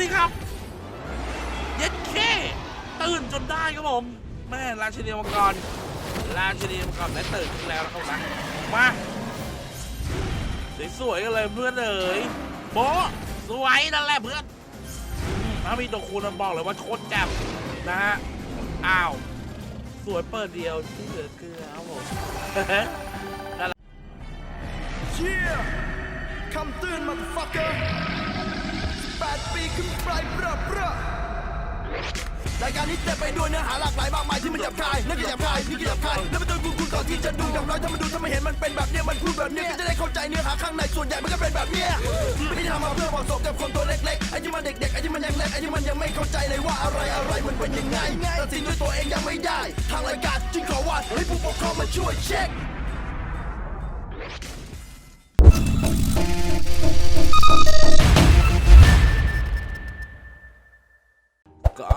ดิครับเย็ดเคตื่นจนได้ครับผมแม่ราชินีมังกรราชินีมังกรได้ตื่นขึ้นแล้วนะครับนะมาสวยๆกันเลยเพื่อนเอ๋ยโบสวยนั่นแหละเพื่อนมถ้ามีตัวคูณบอกเลยว่าโคตรแจ่มนะฮะอ้าวสวยเปิดเดียวที่เหลือเกลือครับผมเชี่ยคำตือนมาฟักเกอร์ แปดปีขึ้นไปเบ้อเบ้อรายการนี้เต็มไปด้วยเนื้อหาหลากหลายมากมายที่มันหยาบคายนั่นก็หยาบคายนี่ก็หยาบคายแล้วไปดูกูกูก่อนที่จะดูอย่างน้อยถ้ามันดูถ้ามันเห็นมันเป็นแบบเนี้ยมันพูดแบบเนี้ยก็จะได้เข้าใจเนื้อหาข้างในส่วนใหญ่มันก็เป็นแบบเนี้ยไม่ได้ทำมาเพื่อเหมาะสมกับคนตัวเล็กๆไอ้ที่มันเด็กๆไอ้ที่มันยังเล็กไอ้ที่มันยังไม่เข้าใจเลยว่าอะไรอะไรมันเป็นยังไงตัดสินด้วยตัวเองยังไม่ได้ ทางรายการจึงขอว่าให้ผู้ปกครองมาช่วยเช็ค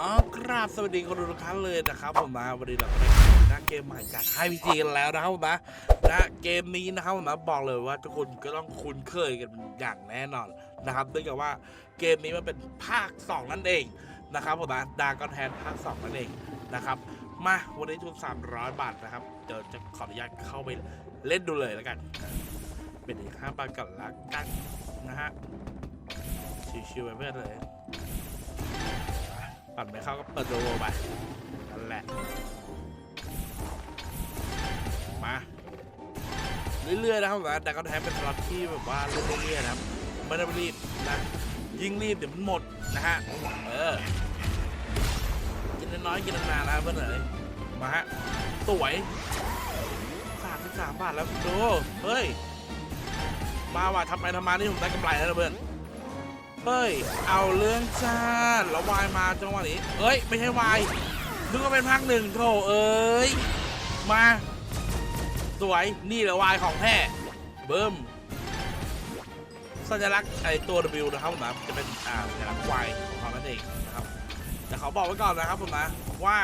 ก็กราบสวัสดีคนดูทุกท่านเลยนะครับผมนะวันนี้เราได้หน้าเกมใหม่จากไฮพีจีกันแล้วนะครับผมนะนะเกมนี้นะครับผมนะบอกเลยว่าทุกคนก็ต้องคุ้นเคยกันอย่างแน่นอนนะครับเนื่องจากว่าเกมนี้มันเป็นภาค 2 นั่นเองนะครับผมนะดากอนแทนภาค 2 นั่นเองนะครับมาวันนี้ทุน 300 บาทนะครับเดี๋ยวจะขออนุญาตเข้าไปเล่นดูเลยแล้วกัน เป็นอีกห้าบาทกันละกันนะฮะชิวๆไปเพื่อนเลย ปั่นไม่เข้าก็เปิดโดไปนั่นแหละ มา เรื่อยๆนะครับแต่ก็แทบเป็นสล็อตที่แบบว่าเรื่อยๆนะครับไม่ได้รีบนะยิ่งรีบเดี๋ยวมันหมดนะฮะเออกินน้อยๆกินนานๆนะเพื่อนเอ๋ยมาฮะสวยสามสิบสามบาทแล้วดูเฮ้ยมาว่ะทำไปทำมานี่ผมได้กำไรแล้วนะเพื่อน เฮ้ย เอาเรื่องชาแล้ววายมาจังหวะนี้เอ้ย ไม่ใช่วายนึกว่าเป็นภาคหนึ่งโถเอ้ย มา สวย นี่แหละวายของแท้เบิ้ม สัญลักษณ์ไอตัว W นะครับผมนะจะเป็นอ่าสัญลักษณ์วายของเขานั่นเองนะครับ แต่เขาบอกไว้ก่อนนะครับผมนะว่า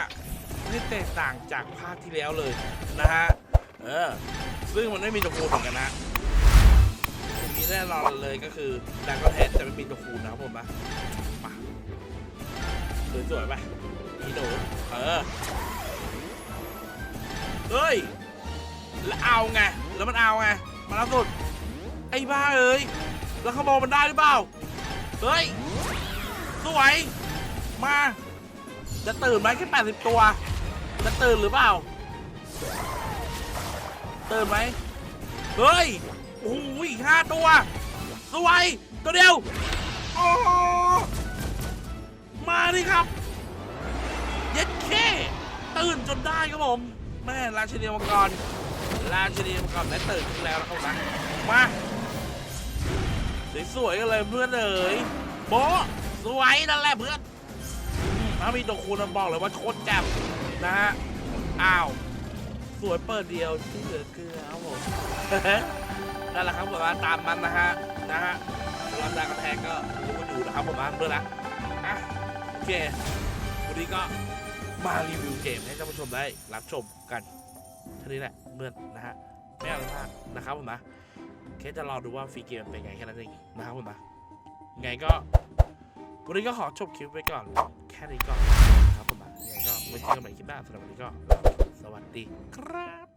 ไม่แตกต่างจากภาคที่แล้วเลยนะฮะ เออ ซึ่งมันไม่มีตัวคูณเหมือนกันนะ แน่นอนเลยก็คือดังก็แทนจะไม่มีตัวคูณนะครับผมนะมาสวยๆไปนี่หนูเออเฮ้ย แล้วเอาไง แล้วมันเอาไง มาล่าสุด ไอ้บ้าเอ้ย แล้วเขาบอกมันได้หรือเปล่า เฮ้ย สวย มา จะตื่นไหมแค่ 80 ตัว จะตื่นหรือเปล่า ตื่นไหม เฮ้ย โอ้โหอีกห้าตัว สวยตัวเดียวโอ้มาดิครับ เย็ดเคตื่นจนได้ครับผม แม่ราชินีมังกรราชินีมังกรได้ตื่นขึ้นแล้วนะครับนะมาสวยๆกันเลยเพื่อนเอ๋ยโบสวยนั่นแหละเพื่อนอืมถ้ามีตัวคูณบอกเลยว่าโคตรแจ่มนะฮะ อ้าว สวยเปิดเดียวที่เหลือเกลือครับผม นั่นแหละครับผมว่าตามมันนะฮะนะฮะรอนดากระแทกก็รู้กันอยู่นะครับผมนะเพื่อนนะอะโอเควันนี้ก็มารีวิวเกมให้ท่านผู้ชมได้รับชมกันเท่านี้แหละเพื่อนนะฮะไม่เอาอะไรมานะครับผมนะแค่จะรอดูว่าฟรีเกมเป็นไงแค่นั้นเองนะครับผมนะไงก็วันนี้ก็ขอจบคลิปไว้ก่อน แค่นี้ก่อนนะครับผมนะยังไงก็ไว้เจอกันใหม่คลิปหน้าสำหรับวันนี้ก็ สวัสดีครับ